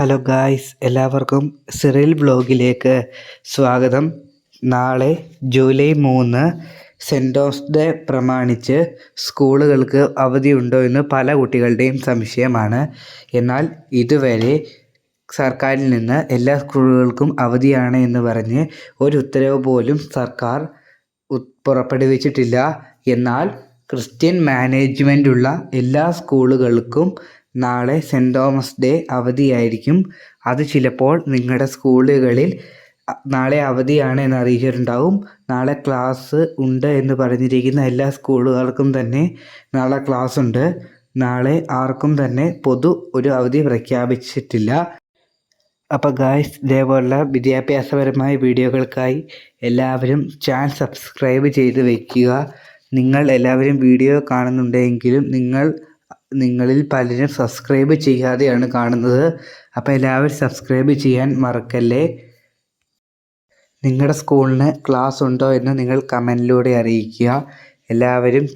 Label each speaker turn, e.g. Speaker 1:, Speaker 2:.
Speaker 1: Hello guys എല്ലാവർക്കും Cyril ബ്ലോഗിലേക്ക് സ്വാഗതം. നാളെ ജൂലൈ മൂന്ന് സെന്റ് ജോസ് ഡേ പ്രമാണിച്ച് സ്കൂളുകൾക്ക് അവധിയുണ്ടോ എന്ന് പല കുട്ടികളുടെയും സംശയമാണ്. എന്നാൽ ഇതുവരെ സർക്കാരിൽ നിന്ന് എല്ലാ സ്കൂളുകൾക്കും അവധിയാണ് എന്ന് പറഞ്ഞ് ഒരു ഉത്തരവ് പോലും സർക്കാർ പുറപ്പെടുവിച്ചിട്ടില്ല. എന്നാൽ ക്രിസ്ത്യൻ മാനേജ്മെന്റുള്ള എല്ലാ സ്കൂളുകൾക്കും നാളെ സെന്റ് തോമസ് ഡേ അവധിയായിരിക്കും. അത് ചിലപ്പോൾ നിങ്ങളുടെ സ്കൂളുകളിൽ നാളെ അവധിയാണ് എന്ന് അറിയിച്ചിട്ടുണ്ടാവും. നാളെ ക്ലാസ് ഉണ്ട് എന്ന് പറഞ്ഞിരിക്കുന്ന എല്ലാ സ്കൂളുകൾക്കും തന്നെ നാളെ ക്ലാസ് ഉണ്ട്. നാളെ ആർക്കും തന്നെ പൊതു ഒരു അവധി പ്രഖ്യാപിച്ചിട്ടില്ല. അപ്പോൾ ഗായ്സ് ഇതേപോലുള്ള വിദ്യാഭ്യാസപരമായ വീഡിയോകൾക്കായി എല്ലാവരും ചാനൽ സബ്സ്ക്രൈബ് ചെയ്ത് വയ്ക്കുക നിങ്ങൾ എല്ലാവരും വീഡിയോ കാണുന്നുണ്ടെങ്കിലും നിങ്ങൾ നിങ്ങളിൽ പലരും സബ്സ്ക്രൈബ് ചെയ്യാതെയാണ് കാണുന്നത്. അപ്പോൾ എല്ലാവരും സബ്സ്ക്രൈബ് ചെയ്യാൻ മറക്കല്ലേ? നിങ്ങളുടെ സ്കൂളിന് ക്ലാസ് ഉണ്ടോ എന്ന് നിങ്ങൾ കമന്റിലൂടെ അറിയിക്കുക. എല്ലാവരും